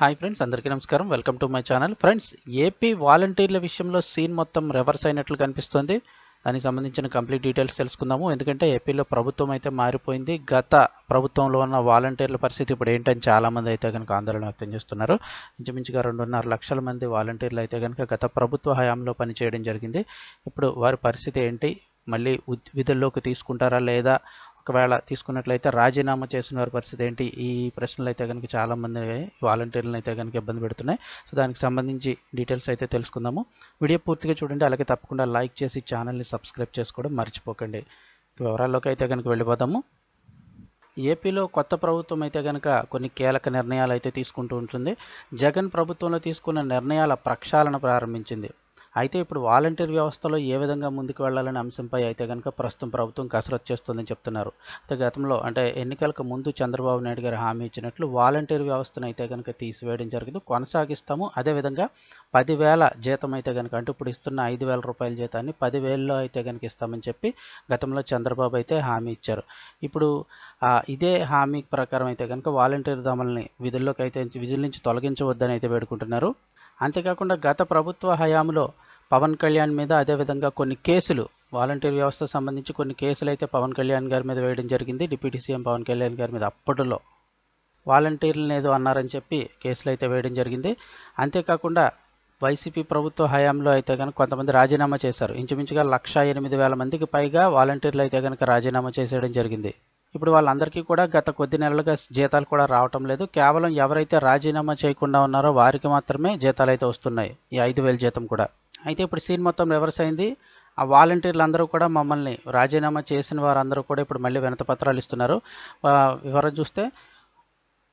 Hi friends అందరికీ నమస్కారం. Welcome to my channel. Friends AP వాలంటీర్ల విషయంలో సీన్ మొత్తం రివర్స్ అయినట్లు కనిపిస్తుంది. దానికి సంబంధించిన కంప్లీట్ డీటెయిల్స్ తెలుసుకుందాము. ఎందుకంటే ఏపీలో ప్రభుత్వం అయితే మారిపోయింది. గత ప్రభుత్వంలో ఉన్న వాలంటీర్ల పరిస్థితి ఇప్పుడు ఏంటని చాలామంది అయితే కనుక ఆందోళన వ్యక్తం చేస్తున్నారు. ఇంచుమించుగా రెండున్నర లక్షల మంది వాలంటీర్లు అయితే కనుక గత ప్రభుత్వ హయాంలో పనిచేయడం జరిగింది. ఇప్పుడు వారి పరిస్థితి ఏంటి? మళ్ళీ విధుల్లోకి తీసుకుంటారా లేదా? ఒకవేళ తీసుకున్నట్లయితే రాజీనామా చేసిన వారి పరిస్థితి ఏంటి? ఈ ప్రశ్నలు అయితే కనుక చాలామంది వాలంటీర్లను అయితే కనుక ఇబ్బంది పెడుతున్నాయి. సో దానికి సంబంధించి డీటెయిల్స్ అయితే తెలుసుకుందాము. వీడియో పూర్తిగా చూడండి. అలాగే తప్పకుండా లైక్ చేసి ఛానల్ని సబ్స్క్రైబ్ చేసుకోవడం మర్చిపోకండి. వివరాల్లోకి అయితే కనుక వెళ్ళిపోదాము. ఏపీలో కొత్త ప్రభుత్వం అయితే కనుక కొన్ని కీలక నిర్ణయాలు అయితే తీసుకుంటూ ఉంటుంది. జగన్ ప్రభుత్వంలో తీసుకున్న నిర్ణయాల ప్రక్షాళన ప్రారంభించింది. అయితే ఇప్పుడు వాలంటీర్ వ్యవస్థలో ఏ విధంగా ముందుకు వెళ్ళాలనే అంశంపై అయితే కనుక ప్రస్తుతం ప్రభుత్వం కసరత్తు చేస్తుందని చెప్తున్నారు. అయితే గతంలో అంటే ఎన్నికలకు ముందు చంద్రబాబు నాయుడు గారు హామీ ఇచ్చినట్లు వాలంటీర్ వ్యవస్థను అయితే కనుక తీసివేయడం జరిగింది. కొనసాగిస్తాము. అదేవిధంగా పదివేల జీతం అయితే కనుక అంటే ఇప్పుడు ఇస్తున్న ఐదు వేల రూపాయల జీతాన్ని పదివేలలో అయితే కనుక ఇస్తామని చెప్పి గతంలో చంద్రబాబు అయితే హామీ ఇచ్చారు. ఇప్పుడు ఇదే హామీ ప్రకారం అయితే కనుక వాలంటీర్ దమల్ని విధుల్లోకి అయితే విధుల నుంచి తొలగించవద్దని అయితే వేడుకుంటున్నారు. అంతేకాకుండా గత ప్రభుత్వ హయాంలో పవన్ కళ్యాణ్ మీద అదేవిధంగా కొన్ని కేసులు వాలంటీర్ వ్యవస్థ సంబంధించి కొన్ని కేసులు అయితే పవన్ కళ్యాణ్ గారి మీద వేయడం జరిగింది. డిప్యూటీ సీఎం పవన్ కళ్యాణ్ గారి మీద అప్పటిలో వాలంటీర్లను ఏదో అన్నారని చెప్పి కేసులు అయితే వేయడం జరిగింది. అంతేకాకుండా వైసీపీ ప్రభుత్వ హయాంలో అయితే కనుక కొంతమంది రాజీనామా చేశారు. ఇంచుమించుగా లక్ష ఎనిమిది వేల మందికి పైగా వాలంటీర్లు అయితే కనుక రాజీనామా చేసేయడం జరిగింది. ఇప్పుడు వాళ్ళందరికీ కూడా గత కొద్ది నెలలుగా జీతాలు కూడా రావటం లేదు. కేవలం ఎవరైతే రాజీనామా చేయకుండా ఉన్నారో వారికి మాత్రమే జీతాలు అయితే వస్తున్నాయి. ఈ ఐదు వేల జీతం కూడా. అయితే ఇప్పుడు సీన్ మొత్తం రివర్స్ అయింది. ఆ వాలంటీర్లు అందరూ కూడా మమ్మల్ని రాజీనామా చేసిన వారందరూ కూడా ఇప్పుడు మళ్ళీ వినతపత్రాలు ఇస్తున్నారు. వివరం చూస్తే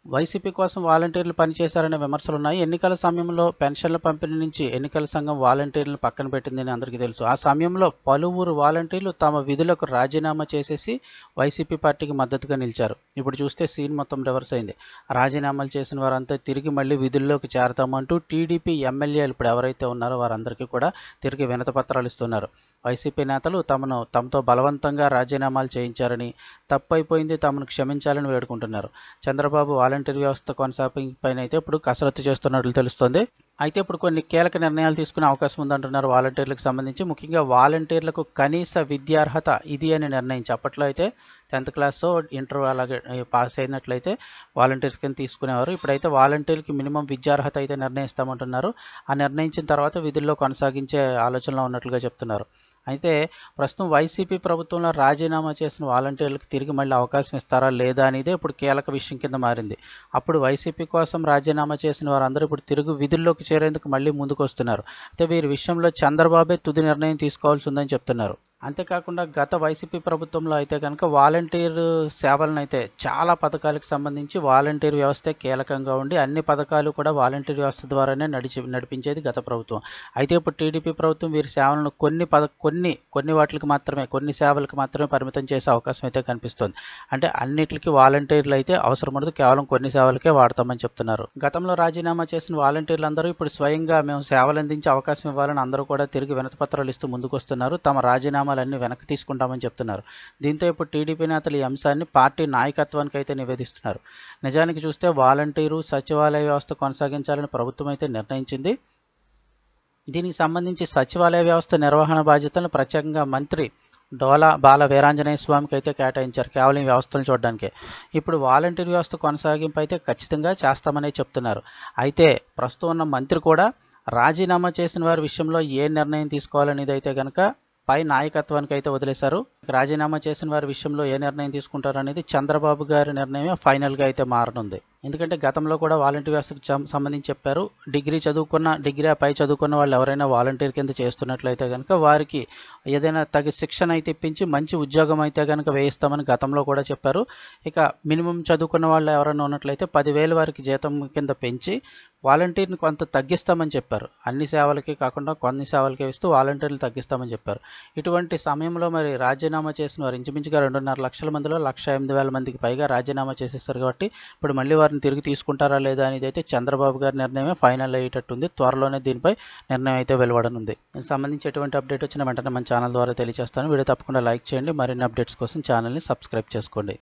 వైసీపీ కోసం వాలంటీర్లు పనిచేశారనే విమర్శలు ఉన్నాయి ఎన్నికల సమయంలో పెన్షన్ల పంపిణీ నుంచి ఎన్నికల సంఘం వాలంటీర్లను పక్కన పెట్టిందని అందరికీ తెలుసు. ఆ సమయంలో పలువురు వాలంటీర్లు తమ విధులకు రాజీనామా చేసేసి వైసీపీ పార్టీకి మద్దతుగా నిలిచారు. ఇప్పుడు చూస్తే సీన్ మొత్తం రివర్స్ అయింది. రాజీనామాలు చేసిన వారంతా తిరిగి మళ్ళీ విధుల్లోకి చేరతామంటూ టీడీపీ ఎమ్మెల్యేలు ఇప్పుడు ఎవరైతే ఉన్నారో వారందరికీ కూడా తిరిగి వినతపత్రాలు ఇస్తున్నారు. వైసీపీ నేతలు తమను తమతో బలవంతంగా రాజీనామాలు చేయించారని తప్పైపోయింది తమను క్షమించాలని వేడుకుంటున్నారు. చంద్రబాబు వాలంటీర్ వ్యవస్థ కొనసాగింపైన అయితే ఇప్పుడు కసరత్తు చేస్తున్నట్లు తెలుస్తోంది. అయితే ఇప్పుడు కొన్ని కీలక నిర్ణయాలు తీసుకునే అవకాశం ఉందంటున్నారు వాలంటీర్లకు సంబంధించి. ముఖ్యంగా వాలంటీర్లకు కనీస విద్యార్హత ఇది అని నిర్ణయించి అప్పట్లో అయితే టెన్త్ క్లాస్ ఇంటర్ అలాగే పాస్ అయినట్లయితే వాలంటీర్స్ కింద తీసుకునేవారు. ఇప్పుడైతే వాలంటీర్కి మినిమం విద్యార్హత అయితే నిర్ణయిస్తామంటున్నారు. ఆ నిర్ణయించిన తర్వాత విధుల్లో కొనసాగించే ఆలోచనలో ఉన్నట్లుగా చెప్తున్నారు. అయితే ప్రస్తుతం వైసీపీ ప్రభుత్వంలో రాజీనామా చేసిన వాలంటీర్లకు తిరిగి మళ్ళీ అవకాశం ఇస్తారా లేదా అనేది ఇప్పుడు కీలక విషయం కింద మారింది. అప్పుడు వైసీపీ కోసం రాజీనామా చేసిన వారందరూ ఇప్పుడు తిరుగు విధుల్లోకి చేరేందుకు మళ్ళీ ముందుకు వస్తున్నారు అయితే వీరి విషయంలో చంద్రబాబే తుది నిర్ణయం తీసుకోవాల్సి ఉందని చెప్తున్నారు. అంతేకాకుండా గత వైసీపీ ప్రభుత్వంలో అయితే కనుక వాలంటీర్ సేవలను అయితే చాలా పథకాలకు సంబంధించి వాలంటీర్ వ్యవస్థే కీలకంగా ఉండి అన్ని పథకాలు కూడా వాలంటీర్ వ్యవస్థ ద్వారానే నడిచి నడిపించేది గత ప్రభుత్వం. అయితే ఇప్పుడు టీడీపీ ప్రభుత్వం వీరి సేవలను కొన్ని పద కొన్ని కొన్ని వాటికి మాత్రమే కొన్ని సేవలకు మాత్రమే పరిమితం చేసే అవకాశం అయితే కనిపిస్తుంది. అంటే అన్నిటికీ వాలంటీర్లు అయితే అవసరం ఉండదు కేవలం కొన్ని సేవలకే వాడతామని చెప్తున్నారు. గతంలో రాజీనామా చేసిన వాలంటీర్లు అందరూ ఇప్పుడు స్వయంగా మేము సేవలు అందించే అవకాశం ఇవ్వాలని అందరూ కూడా తిరిగి వినతిపత్రాలు ఇస్తూ ఇస్తూ ముందుకొస్తున్నారు. తమ రాజీనామా రాజీనామాలన్నీ వెనక్కి తీసుకుంటామని చెప్తున్నారు. దీంతో ఇప్పుడు టీడీపీ నేతలు ఈ అంశాన్ని పార్టీ నాయకత్వానికి అయితే నివేదిస్తున్నారు. నిజానికి చూస్తే వాలంటీరు సచివాలయ వ్యవస్థ కొనసాగించాలని ప్రభుత్వం అయితే నిర్ణయించింది. దీనికి సంబంధించి సచివాలయ వ్యవస్థ నిర్వహణ బాధ్యతలను ప్రత్యేకంగా మంత్రి డోలా బాల వీరాంజనేయ స్వామికి అయితే కేటాయించారు కేవలం ఈ వ్యవస్థను చూడడానికి. ఇప్పుడు వాలంటీర్ వ్యవస్థ కొనసాగింపు అయితే ఖచ్చితంగా చేస్తామనే చెప్తున్నారు. అయితే ప్రస్తుతం ఉన్న మంత్రి కూడా రాజీనామా చేసిన వారి విషయంలో ఏ నిర్ణయం తీసుకోవాలనేది అయితే కనుక పై నాయకత్వానికి అయితే వదిలేశారు. రాజీనామా చేసిన వారి విషయంలో ఏ నిర్ణయం తీసుకుంటారు అనేది చంద్రబాబు గారి నిర్ణయమే ఫైనల్గా అయితే మారనుంది. ఎందుకంటే గతంలో కూడా వాలంటీర్ వ్యవస్థకు సంబంధించి చెప్పారు. డిగ్రీ చదువుకున్న డిగ్రీ పై చదువుకున్న వాళ్ళు ఎవరైనా వాలంటీర్ కింద చేస్తున్నట్లయితే కనుక వారికి ఏదైనా తగి శిక్షణ అయితే ఇప్పించి మంచి ఉద్యోగం అయితే కనుక వేయిస్తామని గతంలో కూడా చెప్పారు. ఇక మినిమం చదువుకున్న వాళ్ళు ఎవరైనా ఉన్నట్లయితే పదివేలు వారికి జీతం కింద పెంచి వాలంటీర్ని కొంత తగ్గిస్తామని చెప్పారు. అన్ని సేవలకి కాకుండా కొన్ని సేవలకి ఇస్తూ వాలంటీర్లు తగ్గిస్తామని చెప్పారు. ఇటువంటి సమయంలో మరి రాజీనామా చేసిన వారు ఇంచుమించుగా రెండున్నర లక్షల మందిలో లక్ష ఎనిమిది వేల మందికి పైగా రాజీనామా చేసేస్తారు కాబట్టి ఇప్పుడు మళ్ళీ వారిని తిరిగి తీసుకుంటారా లేదా అనేది అయితే చంద్రబాబు గారి నిర్ణయమే ఫైనల్ అయ్యేటట్టుంది. త్వరలోనే దీనిపై నిర్ణయం అయితే వెలువడనుంది. దీనికి సంబంధించి ఎటువంటి అప్డేట్ వచ్చినా వెంటనే మన ఛానల్ ద్వారా తెలియజేస్తాను. వీడియో తప్పకుండా లైక్ చేయండి. మరిన్ని అప్డేట్స్ కోసం ఛానల్ని సబ్స్క్రైబ్ చేసుకోండి.